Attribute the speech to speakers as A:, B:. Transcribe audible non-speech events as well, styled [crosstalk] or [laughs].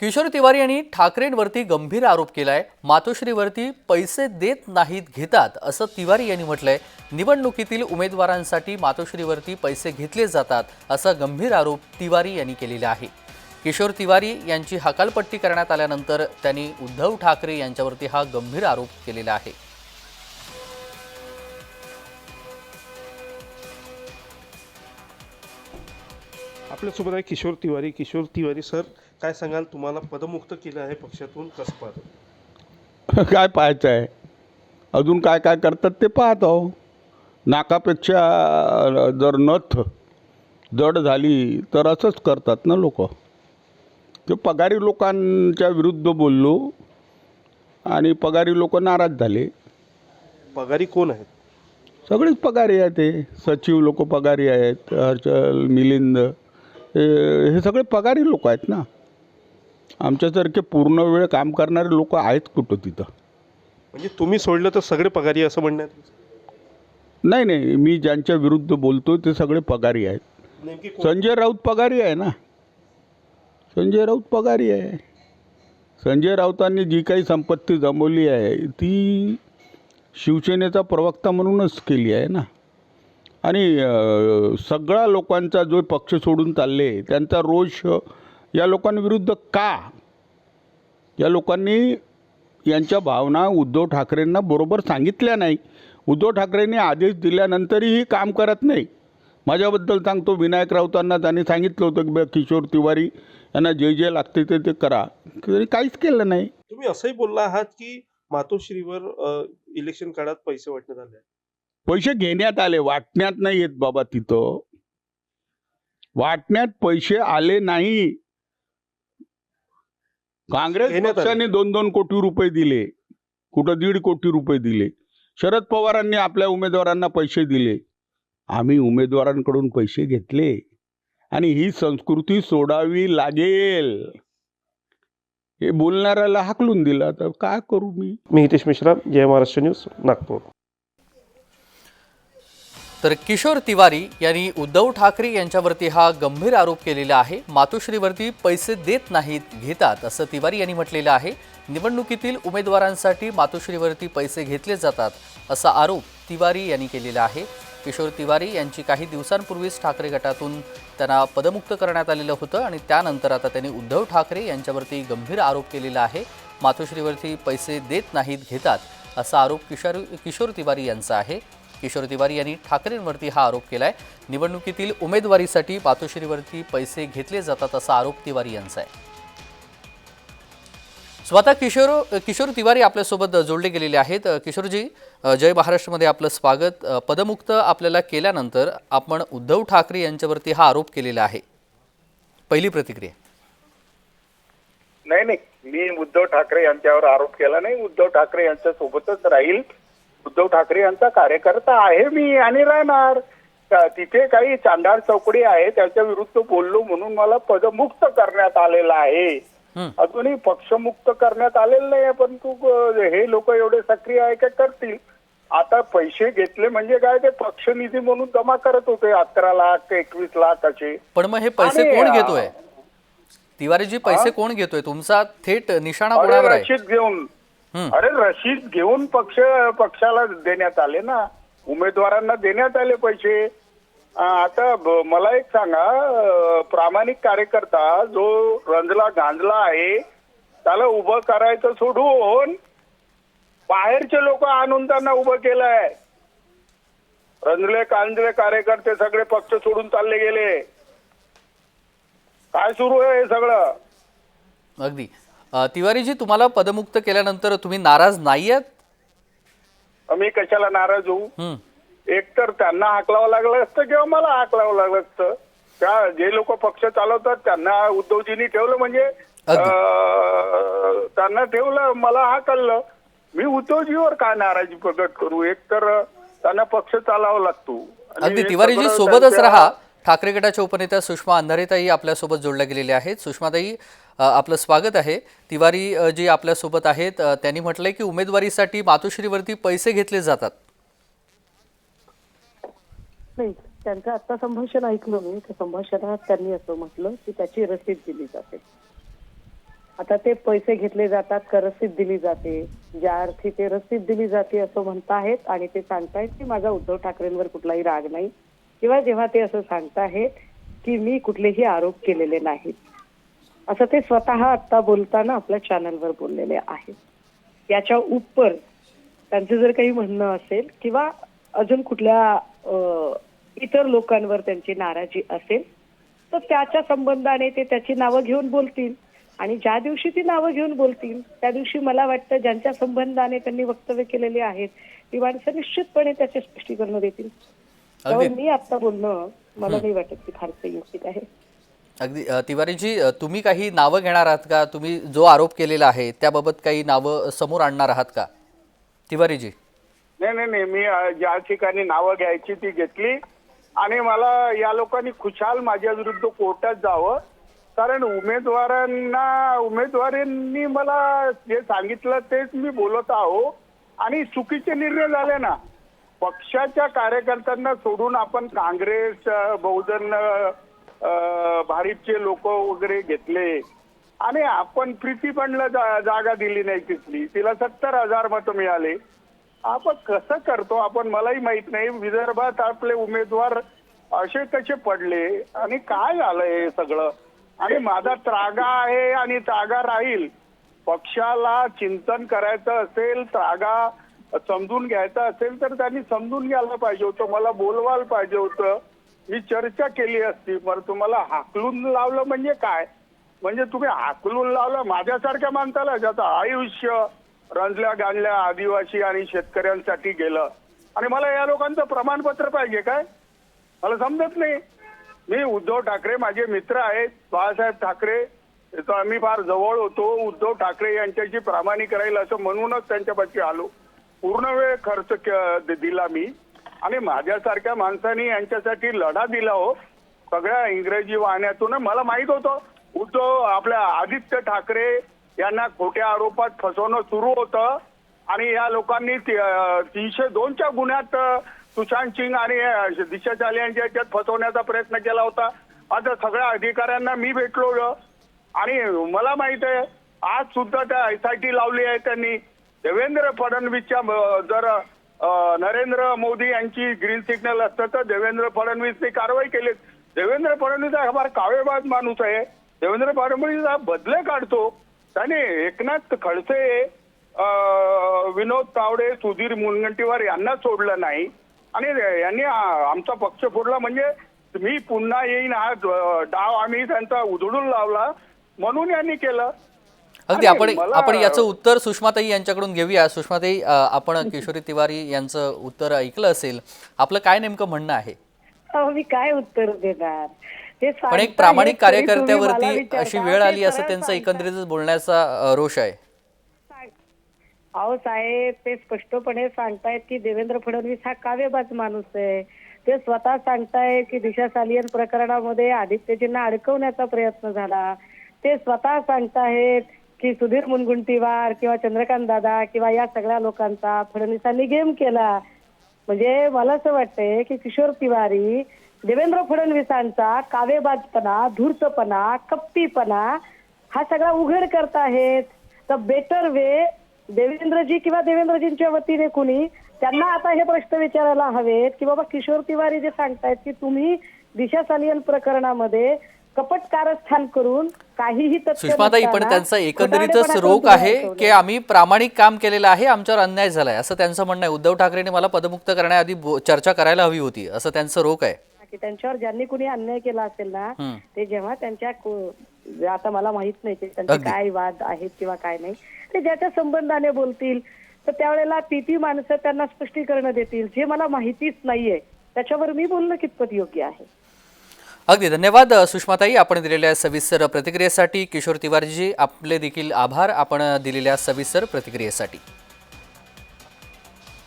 A: किशोर तिवारी यांनी ठाकरेंवरती गंभीर आरोप केलाय. मातोश्रीवरती पैसे देत नाहीत घेतात असं तिवारी यांनी म्हटलंय. निवडणुकीतील उमेदवारांसाठी मातोश्रीवरती पैसे घेतले जातात असा गंभीर आरोप तिवारी यांनी केलेला आहे. किशोर तिवारी यांची हकालपट्टी करण्यात आल्यानंतर त्यांनी उद्धव ठाकरे यांच्यावरती हा गंभीर आरोप केलेला आहे.
B: आपल्यासोबत आहे किशोर तिवारी. किशोर तिवारी सर काय सांगाल तुम्हाला पदमुक्त केलं आहे पक्षातून कसं पाहतो [laughs]
C: काय पाहायचं आहे? अजून काय काय करतात ते पाहत आहो. नाकापेक्षा जर नथ जड झाली तर असंच करतात ना लोक. ते पगारी लोकांच्या विरुद्ध बोललो आणि पगारी लोक नाराज झाले.
B: पगारी कोण आहेत?
C: सगळेच पगारी आहे ते सचिव लोक पगारी आहेत हर्षल मिलिंद हे सगळे पगारी लोक आहेत ना. आमच्यासारखे पूर्ण वेळ काम करणारे लोक आहेत कुठं तिथं?
B: म्हणजे तुम्ही सोडलं तर सगळे पगारी असं म्हणण्यात
C: नाही नाही मी ज्यांच्या विरुद्ध बोलतो ते सगळे पगारी आहेत.
B: नेमकी कोण?
C: संजय राऊत पगारी आहे ना? संजय राऊत पगारी आहे. संजय राऊतांनी जी काही संपत्ती जमवली आहे ती शिवसेनेचा प्रवक्ता म्हणूनच केली आहे ना? आणि अं, सगळ्या लोकांचा जो पक्ष सोडून चालले त्यांचा रोष या लोकांविरुद्ध का? या लोकांनी यांच्या भावना उद्धव ठाकरेंना बरोबर सांगितल्या नाही. उद्धव ठाकरेंनी आदेश दिल्यानंतरही काम करत नाही. माझ्याबद्दल सांगतो विनायक राऊतांना त्यांनी सांगितलं होतं की किशोर तिवारी यांना जे जे लागते ते ते करा. तरी काहीच केलं नाही.
B: तुम्ही असंही बोलला आहात की मातोश्रीवर इलेक्शन काळात पैसे वाटण्यात आले आहेत.
C: पैसे घेण्यात आले. वाटण्यात नाही येत बाबा तिथं. वाटण्यात पैसे आले नाही. काँग्रेस
B: घेण्यात आले.
C: पक्षाने दोन दोन कोटी रुपये दिले. कुठं दीड कोटी रुपये दिले. शरद पवारांनी आपल्या उमेदवारांना पैसे दिले. आम्ही उमेदवारांकडून पैसे घेतले. आणि ही संस्कृती सोडावी लागेल. हे बोलणाऱ्याला हाकलून दिलं. आता काय करू मी?
B: मी हितेश मिश्रा जय महाराष्ट्र न्यूज नागपूर.
A: तर किशोर तिवारी यांनी उद्धव ठाकरे यांच्यावरती हा गंभीर आरोप केलेला आहे. मातोश्रीवरती पैसे देत नाहीत घेतात असं तिवारी यांनी म्हटलेलं आहे. निवडणुकीतील उमेदवारांसाठी मातोश्रीवरती पैसे घेतले जातात असा आरोप तिवारी यांनी केलेला आहे. किशोर तिवारी यांची काही दिवसांपूर्वीच ठाकरे गटातून त्यांना पदमुक्त करण्यात आलेलं होतं आणि त्यानंतर आता त्यांनी उद्धव ठाकरे यांच्यावरती गंभीर आरोप केलेला आहे. मातोश्रीवरती पैसे देत नाहीत घेतात असा आरोप किशोर किशोर तिवारी यांचा आहे. किशोर तिवारी यांनी ठाकरेंवरती हा आरोप केला आहे निवडणुकीतील उमेदवारीसाठी पातोश्रीवरती पैसे घेतले जातात असा आरोप तिवारी यांचा आहे. स्वतः किशोर किशोर तिवारी आपल्यासोबत जोडले गेलेले आहेत. किशोरजी जय महाराष्ट्रमध्ये आपलं स्वागत. पदमुक्त आपल्याला केल्यानंतर आपण उद्धव ठाकरे यांच्यावरती हा आरोप केलेला आहे. पहिली प्रतिक्रिया.
D: नाही नाही. मी उद्धव ठाकरे यांच्यावर आरोप केला नाही. उद्धव ठाकरे यांच्या सोबतच राहील. उद्धव ठाकरे यांचा कार्यकर्ता आहे मी आणि राहणार. तिथे काही चांडाळ चौकडी आहे त्याच्या विरुद्ध बोललो म्हणून मला पदमुक्त करण्यात आलेलं आहे. अजूनही पक्षमुक्त करण्यात आलेलं नाही परंतु अ, हे लोक एवढे सक्रिय आहे का करतील? आता पैसे घेतले म्हणजे काय ते पक्षनिधी म्हणून जमा करत होते अकरा लाख एकवीस लाख असे.
A: पण मग हे पैसे कोण घेतोय? तिवारीजी पैसे कोण घेतोय? तुमचा थेट निशाणा कोणावर आहे?
D: घेऊन. अरे रशीद घेऊन पक्ष पक्षाला देण्यात आले ना. उमेदवारांना देण्यात आले पैसे. आता मला एक सांगा प्रामाणिक कार्यकर्ता जो रंजला गांजला आहे त्याला उभं करायचं सोडून बाहेरचे लोक आणून त्यांना उभं केलंय. रंजले कांजले कार्यकर्ते सगळे पक्ष सोडून चालले गेले. काय सुरू आहे हे सगळं?
A: अगदी. तिवारीजी तुम्हाला पदमुक्त केल्यानंतर तुम्ही नाराज नाही आहेत
D: मी कशाला नाराज होऊ?
A: हं.
D: एक तर त्यांना हाकलावं लागलं असतं किंवा मला हाकलावं लागलं असतं? त्या जे लोक पक्ष चालवतात त्यांना उद्धवजींनी ठेवलं म्हणजे त्यांना ठेवलं मला हाकललं मी उद्धवजीवर काय नाराजी प्रकट करू? एक तर त्यांना पक्ष चालावा लागतो.
A: अगदी. तिवारीजी सोबतच राहा. ठाकरे गटाच्या उपनेत्या सुषमा अंधारेताई आपल्यासोबत जोडल्या गेलेल्या आहेत. सुषमाताई आपलं स्वागत आहे. तिवारी जी आपल्यासोबत आहेत त्यांनी म्हटलंय की उमेदवारीसाठी मातोश्रीवरती पैसे घेतले जातात.
E: नाही त्यांचं आता संभाषण ऐकलं मी. त्या संभाषणात त्यांनी असं म्हटलं की त्याची रसीद दिली जाते. आता ते पैसे घेतले जातात का रसीद दिली जाते? ज्या अर्थी ते रसीद दिली जाते असं म्हणताहेत आणि ते सांगतायत की माझा उद्धव ठाकरेंवर कुठलाही राग नाही. किंवा जेव्हा ते असं सांगताहेत की मी कुठलेही आरोप केलेले नाहीत. असं ते स्वतः आता बोलताना आपल्या चॅनलवर बोललेले आहेत. याच्या उपर त्यांचं जर काही म्हणणं असेल किंवा अजून कुठल्या इतर लोकांवर त्यांची नाराजी असेल तर त्याच्या संबंधाने ते त्याची नावं घेऊन बोलतील. आणि ज्या दिवशी ती नावं घेऊन बोलतील त्या दिवशी मला वाटतं ज्यांच्या संबंधाने त्यांनी वक्तव्य केलेले आहेत ती माणसं निश्चितपणे त्याचे स्पष्टीकरण देतील त्यामुळे मी आता बोलणं मला नाही वाटत की फारसं युक्तिक आहे.
A: अगदी तिवारीजी तुम्ही काही नावं घेणार आहात का? तुम्ही जो आरोप केलेला आहे त्याबाबत काही नावं समोर आणणार आहात का? तिवारीजी.
D: नाही नाही नाही. मी ज्या ठिकाणी नावं घ्यायची ती घेतली. आणि मला या लोकांनी खुशाल माझ्या विरुद्ध कोर्टात जावं. कारण उमेदवारांना उमेदवारांनी मला जे सांगितलं तेच मी बोलत आहो. आणि चुकीचे निर्णय झाले ना. पक्षाच्या कार्यकर्त्यांना सोडून आपण काँग्रेस बहुजन भारीपचे लोक वगैरे घेतले. आणि आपण प्रीती पणला जा- जागा दिली नाही तिथली. तिला सत्तर हजार मतं मिळाले. आपण कसं करतो आपण मलाही माहीत नाही. विदर्भात आपले उमेदवार असे कसे पडले आणि काय झालं हे सगळं? आणि माझा त्रागा आहे आणि त्रागा राहील. पक्षाला चिंतन करायचं असेल त्रागा समजून घ्यायचा असेल तर त्यांनी समजून घ्यायला पाहिजे होतं. मला बोलवायला पाहिजे होतं. मी चर्चा केली असती पर तुम्हाला हाकलून लावलं म्हणजे काय? म्हणजे तुम्ही हाकलून लावलं माझ्यासारख्या माणसाला ज्याचं आयुष्य रंजल्या गांजल्या आदिवासी आणि शेतकऱ्यांसाठी गेलं. आणि मला या लोकांचं प्रमाणपत्र पाहिजे काय? मला समजत नाही. मी उद्धव ठाकरे माझे मित्र आहेत. बाळासाहेब ठाकरे आम्ही फार जवळ होतो. उद्धव ठाकरे यांच्याशी प्रामाणिक राहील असं म्हणूनच त्यांच्यापाशी आलो. पूर्ण वेळ खर्च दिला मी. आणि माझ्यासारख्या माणसाने यांच्यासाठी लढा दिला हो. सगळ्या इंग्रजी वाहण्यातून मला माहीत होतं. उद्धव आपल्या आदित्य ठाकरे यांना खोट्या आरोपात फसवणं सुरू होतं. आणि या लोकांनी ती- तीनशे दोनच्या गुन्ह्यात सुशांत सिंग आणि दिशा चाले यांच्या याच्यात फसवण्याचा प्रयत्न केला होता. आता सगळ्या अधिकाऱ्यांना मी भेटलो आणि मला माहीत आहे आज सुद्धा त्या एस आय टी लावली आहे त्यांनी. देवेंद्र फडणवीसच्या जर नरेंद्र मोदी यांची ग्रीन सिग्नल असतं तर देवेंद्र फडणवीसने कारवाई केली देवेंद्र फडणवीस हा फार कावेबाज माणूस आहे. देवेंद्र फडणवीस हा बदले काढतो. त्याने एकनाथ खडसे विनोद तावडे सुधीर मुनगंटीवार यांना सोडलं नाही. आणि यांनी आमचा पक्ष फोडला. म्हणजे मी पुन्हा येईन हा डाव आम्ही त्यांचा उधळून लावला. म्हणून यांनी केलं.
A: अगदी आपण आपण याचं उत्तर सुषमाताई यांच्याकडून घेऊया. सुषमाताई आपण किशोरी तिवारी यांचं उत्तर ऐकलं असेल. आपलं काय नेमकं म्हणणं आहे?
E: मी काय उत्तर देणार?
A: पण एक प्रामाणिक कार्यकर्त्यावरती. अशी वेळ आली असं त्यांचा. एकंदरीतच बोलण्याचा रोष आहे.
E: अहो साहेब ते स्पष्टपणे सांगतायत की देवेंद्र फडणवीस हा काव्यबाज माणूस आहे. ते स्वतः सांगतायत की दिशा सालियन प्रकरणामध्ये आदित्यजींना अडकवण्याचा प्रयत्न झाला. ते स्वतः सांगतायत की सुधीर मुनगुंटीवार किंवा चंद्रकांत दादा किंवा या सगळ्या लोकांचा फडणवीसांनी गेम केला. म्हणजे मला असं वाटतंय की किशोर तिवारी देवेंद्र फडणवीसांचा कावेबाजपणा धूर्तपणा कप्पीपणा हा सगळा उघड करताहेत तर बेटर वे देवेंद्रजी किंवा देवेंद्रजींच्या वतीने कुणी त्यांना आता हे प्रश्न विचारायला हवेत की बाबा किशोर तिवारी जे सांगतायत की तुम्ही दिशा सालियन प्रकरणामध्ये कपट कारस्थान करून काहीही
A: सुषमाताई पण त्यांचा एकंदरीतच रोग आहे. की आम्ही प्रामाणिक काम केलेलं आहे आमच्यावर अन्याय झालाय असं त्यांचं म्हणणं आहे उद्धव ठाकरेंनी मला पदमुक्त करण्याआधी चर्चा करायला हवी होती असं त्यांचं रोग आहे
E: की त्यांच्यावर ज्यांनी कुणी अन्याय केला असेल ना. ते जेव्हा त्यांच्या आता मला माहीत नाही ते त्यांचे. काय वाद आहेत किंवा काय नाही ते ज्याच्या संबंधाने बोलतील तर त्यावेळेला ती ती माणसं त्यांना स्पष्टीकरण देतील जे मला माहितीच नाहीये त्याच्यावर मी बोलणं कितपत योग्य आहे
A: अगदी धन्यवाद सुषमाताई. आपण दिलेल्या सविस्तर प्रतिक्रियेसाठी किशोर तिवारीजी आपले देखील आभार. आपण दिलेल्या सविस्तर प्रतिक्रियेसाठी.